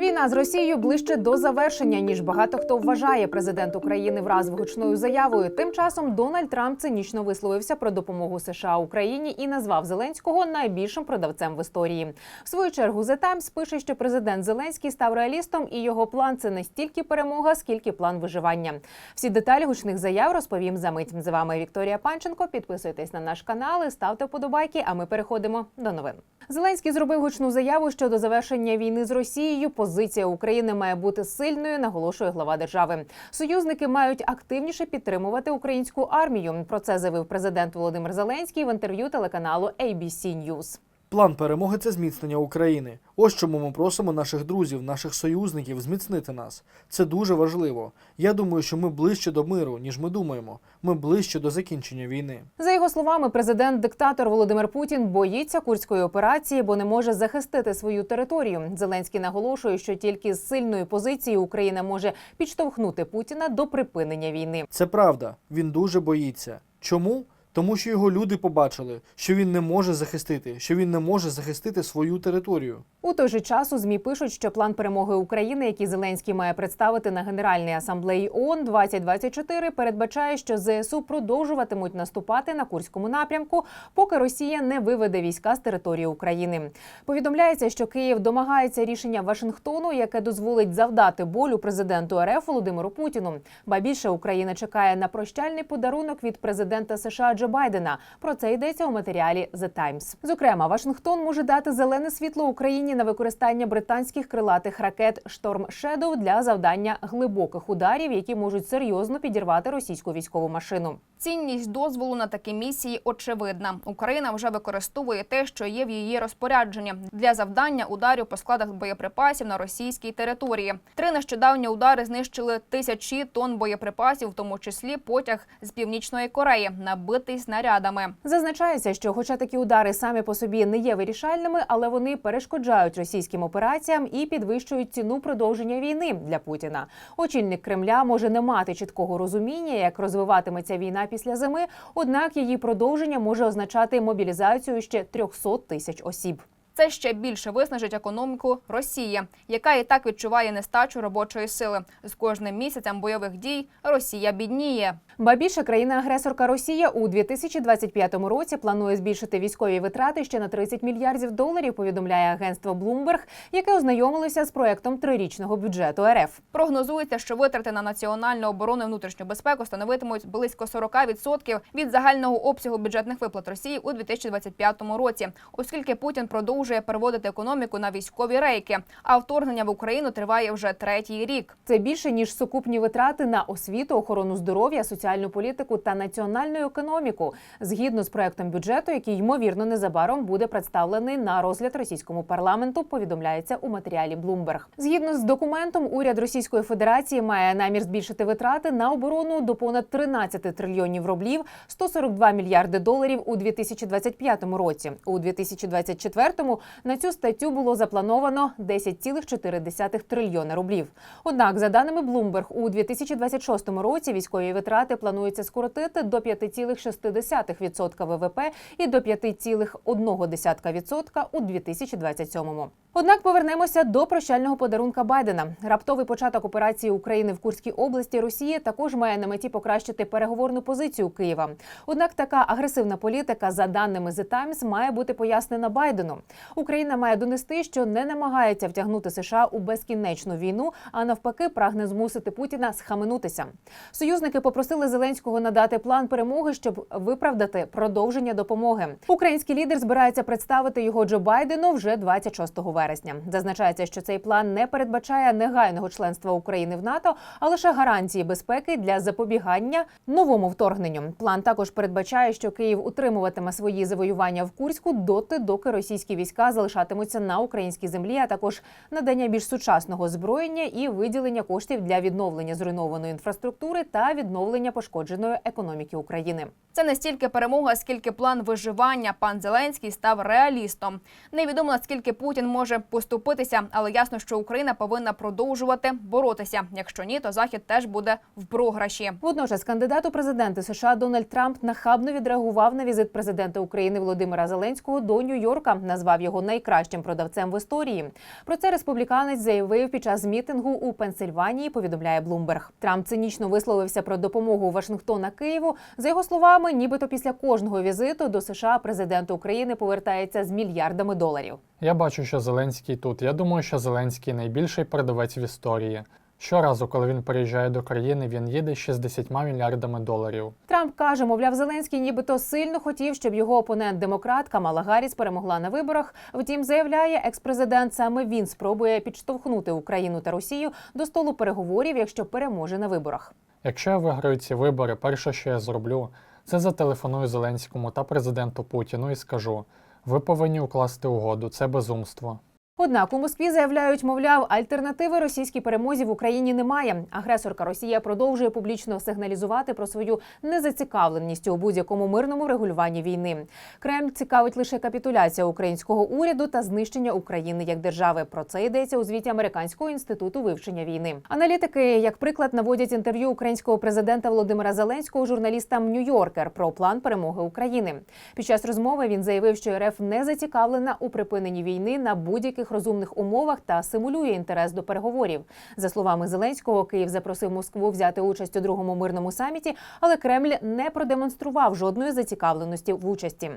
Війна з Росією ближче до завершення ніж багато хто вважає. Президент України вразив гучною заявою. Тим часом Дональд Трамп цинічно висловився про допомогу США Україні і назвав Зеленського найбільшим продавцем в історії. В свою чергу The Times пише, що президент Зеленський став реалістом, і його план це не стільки перемога, скільки план виживання. Всі деталі гучних заяв розповім за мить. З вами Вікторія Панченко. Підписуйтесь на наш канал і ставте вподобайки. А ми переходимо до новин. Зеленський зробив гучну заяву щодо завершення війни з Росією. Позиція України має бути сильною, наголошує глава держави. Союзники мають активніше підтримувати українську армію. Про це заявив президент Володимир Зеленський в інтерв'ю телеканалу ABC News. План перемоги це зміцнення України. Ось чому ми просимо наших друзів, наших союзників зміцнити нас. Це дуже важливо. Я думаю, що ми ближче до миру, ніж ми думаємо. Ми ближче до закінчення війни. За його словами, президент-диктатор Володимир Путін боїться курської операції, бо не може захистити свою територію. Зеленський наголошує, що тільки з сильної позиції Україна може підштовхнути Путіна до припинення війни. Це правда. Він дуже боїться. Чому? Тому що його люди побачили, що він не може захистити, що він не може захистити свою територію. У той же час у змі пишуть, що план перемоги України, який Зеленський має представити на Генеральній асамблеї ООН 2024, передбачає, що ЗСУ продовжуватимуть наступати на курському напрямку, поки Росія не виведе війська з території України. Повідомляється, що Київ домагається рішення Вашингтону, яке дозволить завдати болю президенту РФ Володимиру Путіну. Ба більше Україна чекає на прощальний подарунок від президента США Джо Байдена. Про це йдеться у матеріалі The Times. Зокрема, Вашингтон може дати зелене світло Україні на використання британських крилатих ракет Шторм Shadow для завдання глибоких ударів, які можуть серйозно підірвати російську військову машину. Цінність дозволу на такі місії очевидна. Україна вже використовує те, що є в її розпорядженні для завдання ударів по складах боєприпасів на російській території. Три нещодавні удари знищили тисячі тонн боєприпасів, в тому числі потяг з північної Кореї, набитий снарядами. Зазначається, що, хоча такі удари самі по собі не є вирішальними, але вони перешкоджають російським операціям і підвищують ціну продовження війни для Путіна. Очільник Кремля може не мати чіткого розуміння, як розвиватиметься війна після зими однак її продовження може означати мобілізацію ще 300 тисяч осіб. Це ще більше виснажить економіку Росії, яка і так відчуває нестачу робочої сили. З кожним місяцем бойових дій Росія бідніє. Ба більше країна-агресорка Росія у 2025 році планує збільшити військові витрати ще на 30 мільярдів доларів. Повідомляє агентство Bloomberg, яке ознайомилося з проектом трирічного бюджету РФ. Прогнозується, що витрати на національну оборону і внутрішню безпеку становитимуть близько 40% від загального обсягу бюджетних виплат Росії у 2025 році, оскільки Путін продовжує переводити економіку на військові рейки. А вторгнення в Україну триває вже третій рік. Це більше ніж сукупні витрати на освіту, охорону здоров'я, соціальну політику та національну економіку, згідно з проектом бюджету, який ймовірно незабаром буде представлений на розгляд російському парламенту. Повідомляється у матеріалі Bloomberg. Згідно з документом, уряд Російської Федерації має намір збільшити витрати на оборону до понад 13 трильйонів рублів, 142 мільярди доларів у 2025 році. У 2024 на цю статтю було заплановано 10,4 трильйона рублів. Однак, за даними Bloomberg, у 2026 році військові витрати планується скоротити до 5,6% ВВП і до 5,1% у 2027. Однак повернемося до прощального подарунка Байдена. Раптовий початок операції України в Курській області Росії також має на меті покращити переговорну позицію Києва. Однак така агресивна політика, за даними The Times, має бути пояснена Байдену. Україна має донести, що не намагається втягнути США у безкінечну війну, а навпаки, прагне змусити Путіна схаменутися. Союзники попросили Зеленського надати план перемоги, щоб виправдати продовження допомоги. Український лідер збирається представити його Джо Байдену вже 26 вересня. Зазначається, що цей план не передбачає негайного членства України в НАТО, а лише гарантії безпеки для запобігання новому вторгненню. План також передбачає, що Київ утримуватиме свої завоювання в Курську доти, доки російські війська залишатимуться на українській землі, а також надання більш сучасного озброєння і виділення коштів для відновлення зруйнованої інфраструктури та відновлення пошкодженої економіки України. Це не стільки перемога, скільки план виживання. Пан Зеленський став реалістом. Невідомо наскільки Путін може поступитися, але ясно, що Україна повинна продовжувати боротися. Якщо ні, то захід теж буде в програші. Водночас кандидат у президенти США Дональд Трамп нахабно відреагував на візит президента України Володимира Зеленського до Нью-Йорка, назвав став його найкращим продавцем в історії. Про це республіканець заявив під час мітингу у Пенсильванії. Повідомляє Блумберг. Трамп цинічно висловився про допомогу Вашингтона Києву. За його словами, нібито після кожного візиту до США президент України повертається з мільярдами доларів. Я бачу, що Зеленський тут. Я думаю, що Зеленський найбільший продавець в історії. Щоразу, коли він приїжджає до країни, він їде з 60 мільярдами доларів. Трамп каже, мовляв, Зеленський нібито сильно хотів, щоб його опонент демократ Камала Гарріс перемогла на виборах. Втім, заявляє експрезидент, саме він спробує підштовхнути Україну та Росію до столу переговорів, якщо переможе на виборах. Якщо я виграю ці вибори, перше, що я зроблю, це зателефоную Зеленському та президенту Путіну і скажу: ви повинні укласти угоду, це безумство. Однак у Москві заявляють, мовляв, альтернативи російській перемозі в Україні немає. Агресорка Росія продовжує публічно сигналізувати про свою незацікавленість у будь-якому мирному регулюванні війни. Кремль цікавить лише капітуляція українського уряду та знищення України як держави. Про це йдеться у звіті Американського інституту вивчення війни. Аналітики, як приклад, наводять інтерв'ю українського президента Володимира Зеленського журналістам Нью-Йоркер про план перемоги України. Під час розмови він заявив, що РФ не зацікавлена у припиненні війни на будь-яких розумних умовах та симулює інтерес до переговорів. За словами Зеленського, Київ запросив Москву взяти участь у другому мирному саміті, але Кремль не продемонстрував жодної зацікавленості в участі.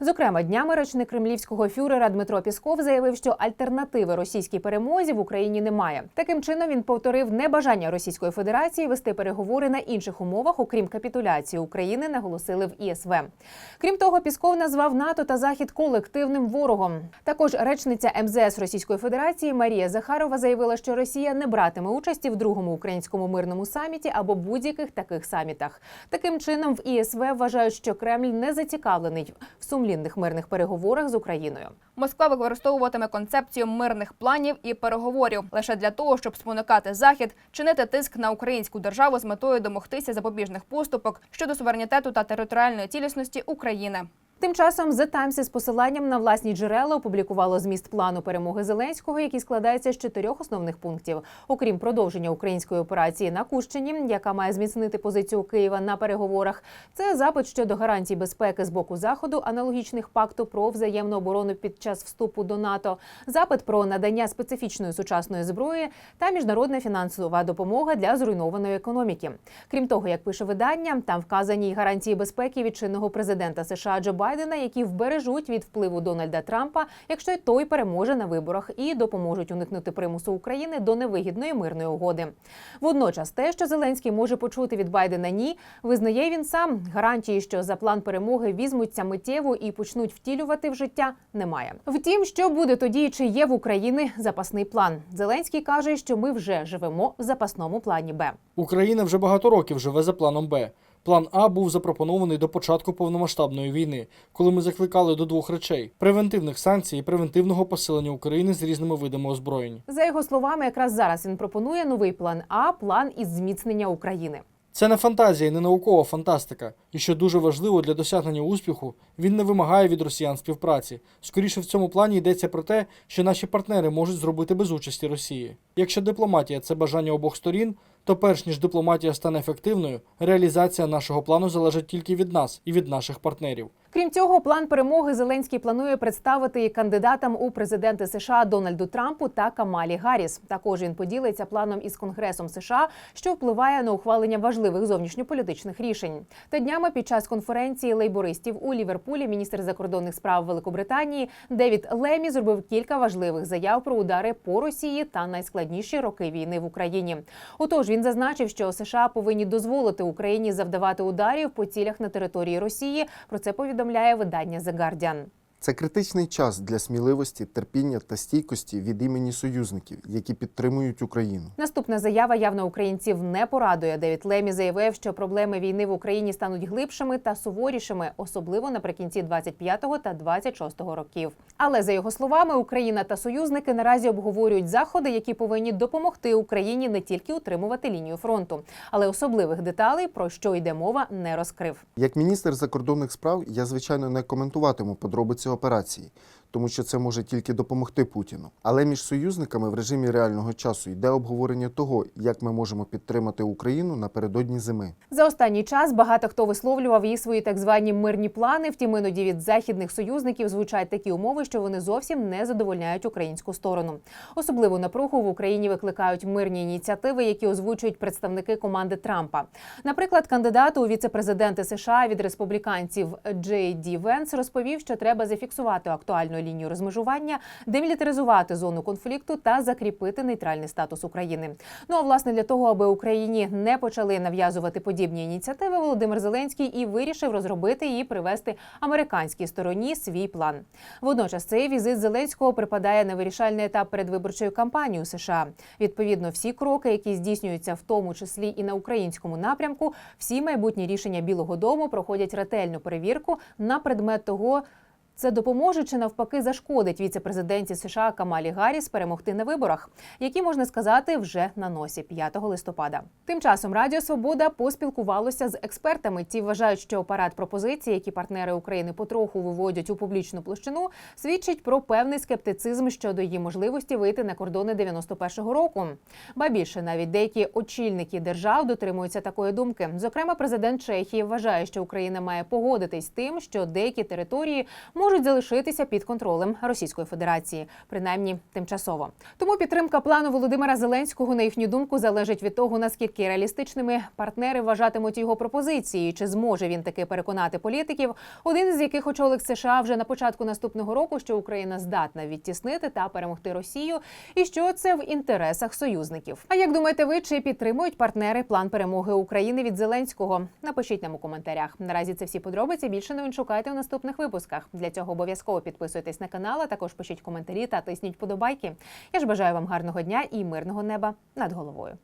Зокрема, днями речник кремлівського фюрера Дмитро Пісков заявив, що альтернативи російській перемозі в Україні немає. Таким чином він повторив небажання Російської Федерації вести переговори на інших умовах, окрім капітуляції України, наголосили в ІСВ. Крім того, Пісков назвав НАТО та Захід колективним ворогом. Також речниця МЗС Російської Федерації Марія Захарова заявила, що Росія не братиме участі в другому українському мирному саміті або будь-яких таких самітах. Таким чином, в ІСВ вважають, що Кремль не зацікавлений в сумлінних мирних переговорах з Україною. Москва використовуватиме концепцію мирних планів і переговорів лише для того, щоб спонукати захід, чинити тиск на українську державу з метою домогтися запобіжних поступок щодо суверенітету та територіальної цілісності України. Тим часом The Times з посиланням на власні джерела опублікувало зміст плану перемоги Зеленського, який складається з чотирьох основних пунктів. Окрім продовження української операції на Кущині, яка має зміцнити позицію Києва на переговорах. Це запит щодо гарантій безпеки з боку заходу, аналогічних пакту про взаємну оборону під час вступу до НАТО, запит про надання специфічної сучасної зброї та міжнародна фінансова допомога для зруйнованої економіки. Крім того, як пише видання, там вказані гарантії безпеки від чинного президента США Джо Байдена, які вбережуть від впливу Дональда Трампа, якщо й той переможе на виборах, і допоможуть уникнути примусу України до невигідної мирної угоди. Водночас, те, що Зеленський може почути від Байдена, ні, визнає він сам. Гарантії, що за план перемоги візьмуться миттєво і почнуть втілювати в життя, немає. Втім, що буде тоді, чи є в Україні запасний план? Зеленський каже, що ми вже живемо в запасному плані Б. Україна вже багато років живе за планом Б. План А був запропонований до початку повномасштабної війни, коли ми закликали до двох речей: превентивних санкцій і превентивного посилення України з різними видами озброєнь. За його словами, якраз зараз він пропонує новий план А план із зміцнення України. Це не фантазія, і не наукова фантастика. І що дуже важливо для досягнення успіху, він не вимагає від росіян співпраці. Скоріше в цьому плані йдеться про те, що наші партнери можуть зробити без участі Росії. Якщо дипломатія це бажання обох сторін, то перш ніж дипломатія стане ефективною, реалізація нашого плану залежить тільки від нас і від наших партнерів. Крім цього, план перемоги Зеленський планує представити кандидатам у президенти США Дональду Трампу та Камалі Гарріс. Також він поділиться планом із Конгресом США, що впливає на ухвалення важливих зовнішньополітичних рішень. Та днями під час конференції лейбористів у Ліверпулі міністр закордонних справ Великобританії Девід Лемі зробив кілька важливих заяв про удари по Росії та найскладніші роки війни в Україні. Отож, він зазначив, що США повинні дозволити Україні завдавати ударів по цілях на території Росії. Про це повідомляє видання The Guardian. Це критичний час для сміливості, терпіння та стійкості від імені союзників, які підтримують Україну. Наступна заява явно українців не порадує. Девід Лемі заявив, що проблеми війни в Україні стануть глибшими та суворішими, особливо наприкінці 25-го та 26-го років. Але за його словами, Україна та союзники наразі обговорюють заходи, які повинні допомогти Україні не тільки утримувати лінію фронту, але особливих деталей про що йде мова, не розкрив. Як міністр закордонних справ, я звичайно не коментуватиму подробиці операції, тому що це може тільки допомогти Путіну. Але між союзниками в режимі реального часу йде обговорення того, як ми можемо підтримати Україну напередодні зими. За останній час багато хто висловлював її свої так звані мирні плани. Втім, іноді від західних союзників звучать такі умови, що вони зовсім не задовольняють українську сторону. Особливу напругу в Україні викликають мирні ініціативи, які озвучують представники команди Трампа. Наприклад, кандидат у віце-президенти США від республіканців Джей Ді Венс розповів, що треба зафіксувати актуальну лінію розмежування, демілітаризувати зону конфлікту та закріпити нейтральний статус України. Ну а власне для того, аби Україні не почали нав'язувати подібні ініціативи, Володимир Зеленський і вирішив розробити і привести американській стороні свій план. Водночас цей візит Зеленського припадає на вирішальний етап передвиборчої кампанії у США. Відповідно, всі кроки, які здійснюються в тому числі і на українському напрямку, всі майбутні рішення Білого Дому проходять ретельну перевірку на предмет того. Це допоможе чи навпаки зашкодить віце-президенті США Камалі Гарріс перемогти на виборах, які можна сказати вже на носі 5 листопада. Тим часом Радіо Свобода поспілкувалося з експертами. Ті вважають, що апарат пропозицій, які партнери України потроху виводять у публічну площину, свідчить про певний скептицизм щодо її можливості вийти на кордони 91-го року. Ба більше навіть деякі очільники держав дотримуються такої думки. Зокрема, президент Чехії вважає, що Україна має погодитись з тим, що деякі території можуть залишитися під контролем Російської Федерації, принаймні тимчасово. Тому підтримка плану Володимира Зеленського, на їхню думку, залежить від того, наскільки реалістичними партнери вважатимуть його пропозиції, чи зможе він таки переконати політиків, один з яких очолик США вже на початку наступного року, що Україна здатна відтіснити та перемогти Росію, і що це в інтересах союзників. А як думаєте, ви чи підтримують партнери план перемоги України від Зеленського? Напишіть нам у коментарях. Наразі це всі подробиці. Більше новин шукайте у наступних випусках. Для цього обов'язково підписуйтесь на канал, а також пишіть коментарі та тисніть подобайки. Я ж бажаю вам гарного дня і мирного неба над головою.